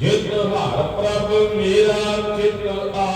ਜਿਤ ਹਰ ਪ੍ਰਭ ਮੇਰਾ ਚਿਤ ਆ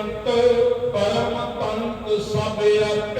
ਅੰਤ ਪਰਮ ਪੰਤ ਸਭ ਆਪੇ